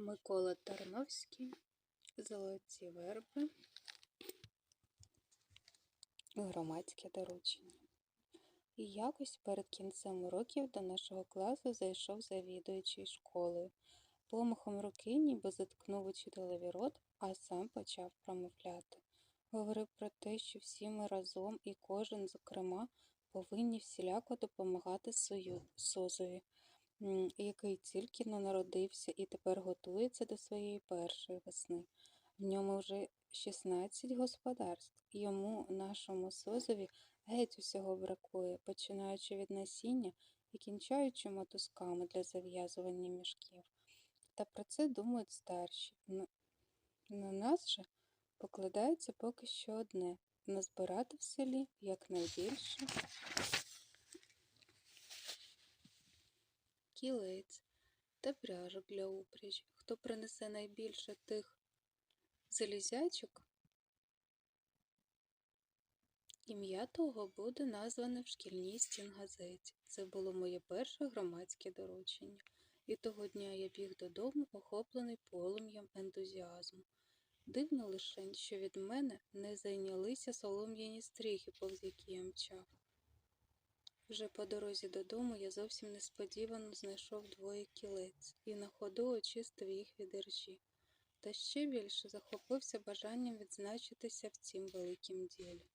Микола Тарновський, Золоті верби, громадське доручення. І якось перед кінцем уроків до нашого класу зайшов завідуючий школою. Помахом руки ніби заткнув учителеві рот, а сам почав промовляти. Говорив про те, що всі ми разом і кожен, зокрема, повинні всіляко допомагати сою, созові, який тільки но народився і тепер готується до своєї першої весни. В ньому вже 16 господарств. Йому, нашому созові, геть усього бракує, починаючи від насіння і кінчаючи мотузками для зав'язування мішків. Та про це думають старші. На нас же покладається поки що одне назбирати в селі якнайбільше кілець та пряжок для упряжі. Хто принесе найбільше тих залізячок, ім'я того буде назване в шкільній стінгазеті. Це було моє перше громадське доручення. І того дня я біг додому, охоплений полум'ям ентузіазму. Дивно лише, що від мене не зайнялися солом'яні стріхи, повз які я мчав. Вже по дорозі додому я зовсім несподівано знайшов двоє кілець і на ходу очистив їх від іржі. Та ще більше захопився бажанням відзначитися в цім великім ділі.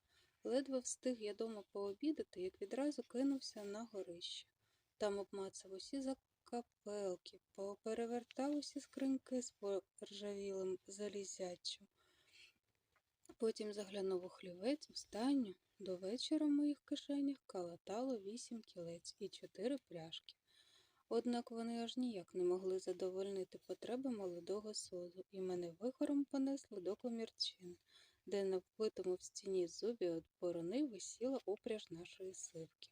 Ледве встиг я дома пообідати, як відразу кинувся на горище. Там обмацав усі закапелки, поперевертав усі скриньки з поржавілим залізячим. Потім заглянув у хлівець, у стайню. До вечора в моїх кишенях калатало вісім кілець і чотири пряжки. Однак вони аж ніяк не могли задовольнити потреби молодого созу, і мене вихором понесли до комірчин, де на вбитому в стіні зубі від борони висіла упряж нашої сивки.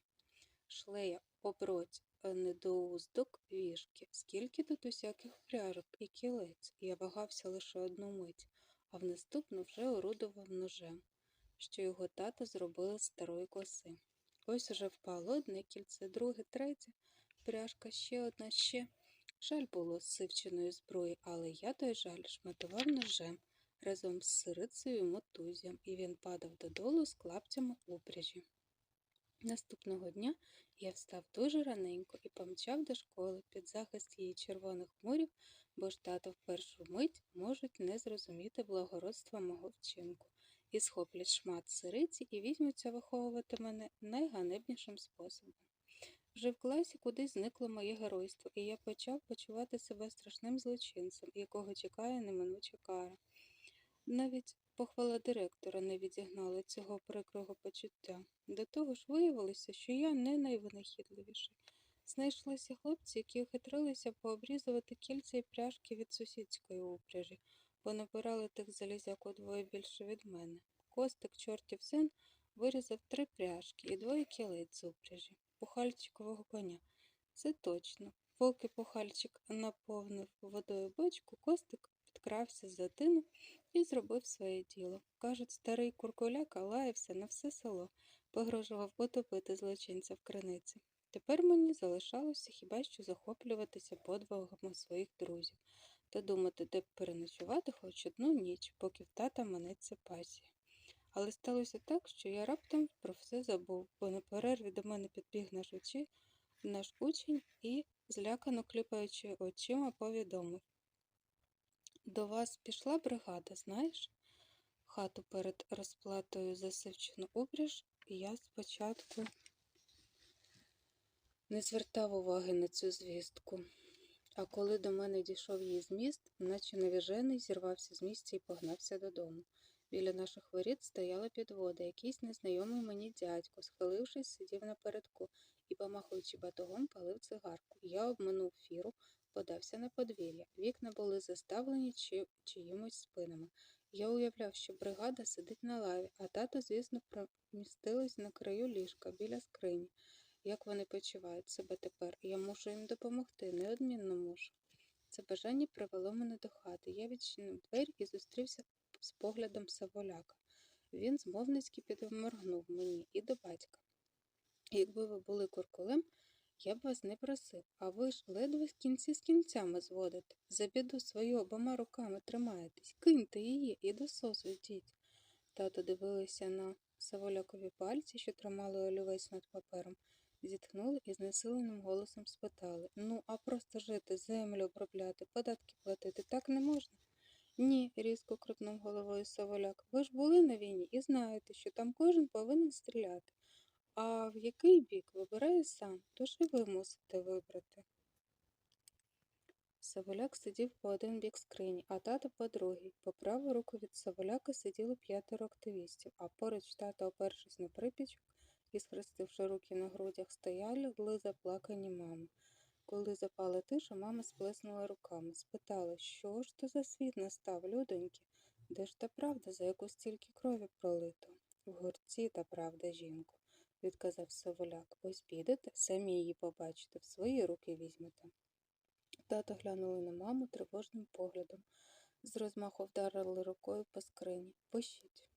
Шлея, оброть, недоуздок, вішки. Скільки тут усяких пряжок і кілець. Я вагався лише одну мить, а в наступну вже орудував ножем, що його тато зробили з старої коси. Ось уже впало одне кільце, друге, третє, пряжка ще одна ще. Жаль було з сивченої зброї, але я той жаль шматував ножем разом з сирицею і мотузям, і він падав додолу з клаптями упряжі. Наступного дня я встав дуже раненько і помчав до школи під захист її червоних мурів, бо ж тато в першу мить можуть не зрозуміти благородства мого вчинку, і схоплять шмат сириці і візьмуться виховувати мене найганебнішим способом. Вже в класі кудись зникло моє геройство, і я почав почувати себе страшним злочинцем, якого чекає неминуча кара. Навіть похвала директора не відігнала цього прикрого почуття. До того ж виявилося, що я не найвинахідливіший. Знайшлися хлопці, які ухитрилися пообрізувати кільця і пряжки від сусідської упряжі, бо набирали тих залізяк удвоє більше від мене. Костик, чортів син, вирізав три пряжки і двоє кілець з упряжі, пухальчикового коня. Це точно. Поки пухальчик наповнив водою бочку, Костик підкрався з затину і зробив своє діло. Кажуть, старий куркуляка лаявся на все село, погрожував потопити злочинця в криниці. Тепер мені залишалося хіба що захоплюватися подвигами своїх друзів та думати, де переночувати хоч одну ніч, поки в тата манеться пасія. Але сталося так, що я раптом про все забув, бо на перерві до мене підбіг наш учень, наш учень і, злякано кліпаючи очима, повідомив. До вас пішла бригада, знаєш? Хату перед розплатою за сивчену упряж я спочатку не звертав уваги на цю звістку. А коли до мене дійшов її зміст, наче навіжений, зірвався з місця і погнався додому. Біля наших воріт стояла підвода, якийсь незнайомий мені дядько, схилившись, сидів напередку і, помахуючи батогом, палив цигарку. Я обминув фіру, подався на подвір'я. Вікна були заставлені чи... чиїмось спинами. Я уявляв, що бригада сидить на лаві, а тато, звісно, примістились на краю ліжка біля скрині. Як вони почувають себе тепер? Я мушу їм допомогти, неодмінно мушу. Це бажання привело мене до хати. Я відчинив двері і зустрівся з поглядом Саволяка. Він змовницьки підморгнув мені і до батька. Якби ви були куркулем, Я б вас не просив, а ви ж ледве кінці з кінцями зводите. За біду свою обома руками тримаєтесь, киньте її і до сосу йдіть. Тато дивилися на Саволякові пальці, що тримали олівець над папером, зітхнули і знесиленим голосом спитали Ну, а просто жити, землю обробляти, податки платити так не можна? Ні, різко крутнув головою Саволяк. Ви ж були на війні і знаєте, що там кожен повинен стріляти. А в який бік вибирає сам, тож і ви мусите вибрати. Саволяк сидів по один бік скрині, а тато по другій. По праву руку від Саволяка сиділо п'ятеро активістів, а поруч тата, опершись на припічок і схрестивши руки на грудях, стояли заплакані мами. Коли запала тиша, мама сплеснула руками, спитала, що ж то за світ настав, людоньки? Де ж та правда, за яку стільки крові пролито? В горці та правда, жінко, відказав Саволяк. Ось підете, самі її побачите, в свої руки візьмете. Тато глянули на маму тривожним поглядом. З розмаху вдарили рукою по скрині. Пощіть.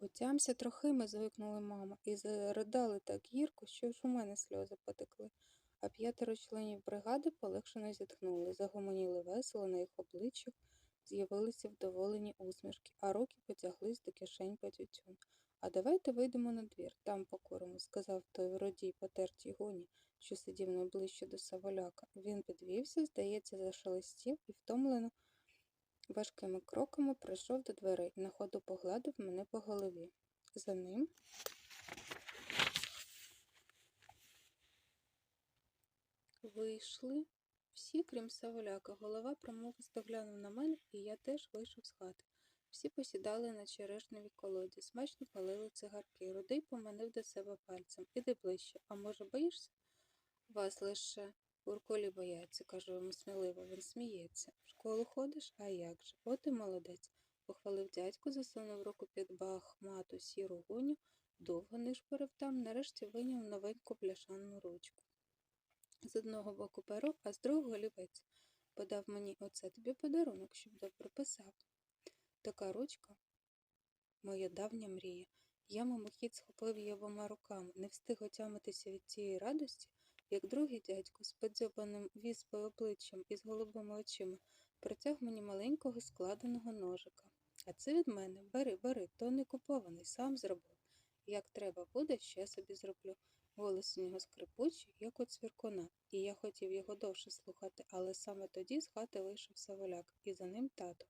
Отямся трохиме, звикнули мама, і заридали так гірко, що ж у мене сльози потекли. А п'ятеро членів бригади полегшено зітхнули, загомоніли весело на їх обличчях, з'явилися вдоволені усмішки, а руки потяглись до кишень по тютюн. А давайте вийдемо на двір, там покуримо, сказав той вродій потертій гоні, що сидів найближче до Саволяка. Він підвівся, здається, зашелестів і втомлено важкими кроками прийшов до дверей, на ходу погладив мене по голові. За ним вийшли всі, крім Саволяка. Голова промовисто глянув на мене, і я теж вийшов з хати. Всі посідали на черешневій колоді, смачно палили цигарки. Рудий поманив до себе пальцем. Іди ближче. А може, боїшся? Вас лише Урколі бояться, кажу йому сміливо, він сміється. В школу ходиш, а як же? От і молодець, похвалив дядько, засунув руку під бахмату сіру гоню, довго нишпорив там, нарешті виняв новеньку бляшанну ручку. З одного боку перо, а з другого олівець. Подав мені оце тобі подарунок, щоб добре писав. Така ручка моя давня мрія. Я мимохідь схопив її обома руками, не встиг отямитися від цієї радості, як другий дядько з подзьобаним віспою обличчям і з голубими очима протяг мені маленького складеного ножика. А це від мене. Бери, бери, то не купований, сам зробив. Як треба буде, ще собі зроблю. Голос у нього скрипучий, як у цвіркуна, і я хотів його довше слухати, але саме тоді з хати вийшов Саволяк, і за ним тато.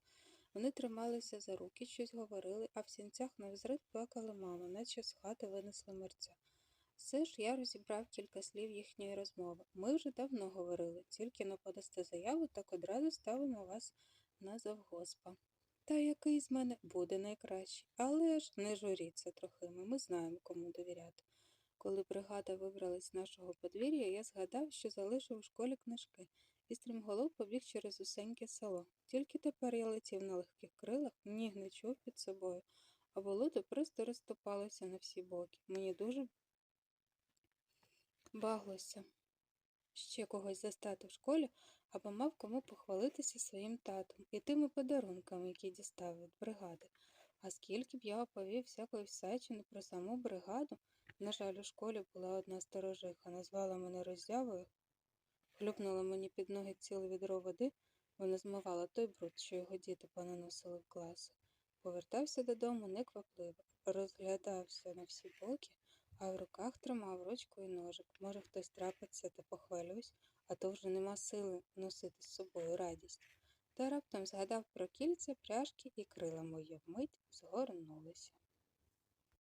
Вони трималися за руки, щось говорили, а в сінцях навзрив плакала мама, наче з хати винесли мерця. Все ж я розібрав кілька слів їхньої розмови. Ми вже давно говорили, тільки но подасте заяву, так одразу ставимо вас на завгоспа. Та який з мене буде найкращий. Але ж не журіться трохима, ми знаємо, кому довіряти. Коли бригада вибралась з нашого подвір'я, я згадав, що залишив у школі книжки, і стрімголов побіг через усеньке село. Тільки тепер я летів на легких крилах, ніг не чув під собою, а болото просто розступалося на всі боки. Мені дуже баглося ще когось застати в школі або мав кому похвалитися своїм татом і тими подарунками, які дістав від бригади. А скільки б я оповів всякої всячини про саму бригаду, на жаль, у школі була одна сторожиха, назвала мене роззявою, хлюпнула мені під ноги ціле відро води, вона змивала той бруд, що його діти понаносили в класи. Повертався додому неквапливо, розглядався на всі боки, а в руках тримав ручку і ножик. Може, хтось трапиться та похвалюсь, а то вже нема сили носити з собою радість. Та раптом згадав про кільця, пряжки і крила мої вмить згорнулися.